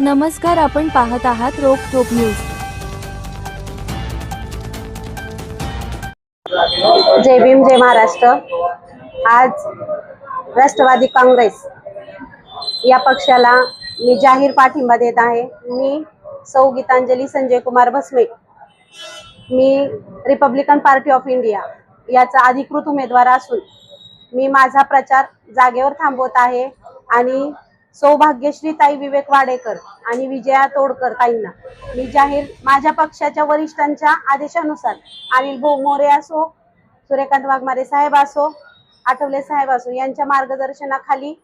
नमस्कार आपण पाहत आहात रोप टोप न्यूज. जय भीम जय महाराष्ट्र. आज राष्ट्रवादी काँग्रेस या पक्षाला मी जाहीर पाठिंबा देत आहे. मी सौ गीतांजली संजय कुमार भस्मे. मी रिपब्लिकन पार्टी ऑफ इंडिया याचा अधिकृत उमेदवार असून मी माझा प्रचार जागेवर थांबवत आहे आणि सौभाग्यश्री ताई विवेक वाडेकर आणि विजया तोडकर ताईंना. मी जाहीर माझ्या पक्षाच्या वरिष्ठांच्या आदेशानुसार अनिल भाऊ मोरे असो सूर्यकांत वाघमारे साहेब असो आठवले साहेब असो यांच्या मार्गदर्शनाखाली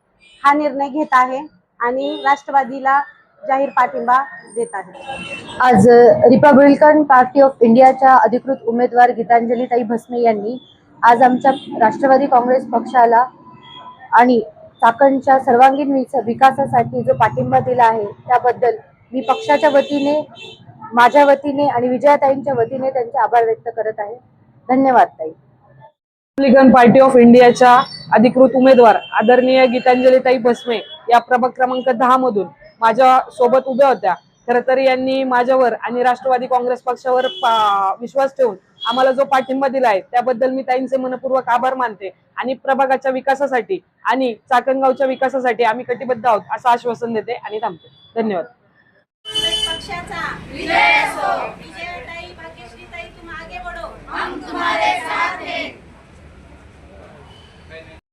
हा निर्णय घेत आहे आणि राष्ट्रवादीला जाहीर पाठिंबा देत आहे. आज रिपब्लिकन पार्टी ऑफ इंडियाच्या अधिकृत उमेदवार गीतांजलीताई भस्मे यांनी आज आमच्या राष्ट्रवादी काँग्रेस पक्षाला आणि चाकणच्या सर्वांगीण विकासासाठी जो पाठिंबा दिला आहे त्याबद्दल मी पक्षाच्या वतीने माझ्या वतीने आणि विजयाताईंच्या वतीने त्यांचे आभार व्यक्त करत आहे. धन्यवाद ताई. रिपब्लिकन पार्टी ऑफ इंडियाच्या अधिकृत उमेदवार आदरणीय गीतांजलीताई भस्मे या प्रभाग क्रमांक दहा मधून माझ्या सोबत उभ्या होत्या. खरं तर यांनी माझ्यावर आणि राष्ट्रवादी काँग्रेस पक्षावर विश्वास ठेवून आम्हाला जो पाठिंबा दिला आहे त्याबद्दल मी ताईंचे मनपूर्वक आभार मानते आणि प्रभागाच्या विकासासाठी आणि चाकणगावच्या विकासासाठी आम्ही कटिबद्ध आहोत असं आश्वासन देते आणि थांबते. धन्यवाद.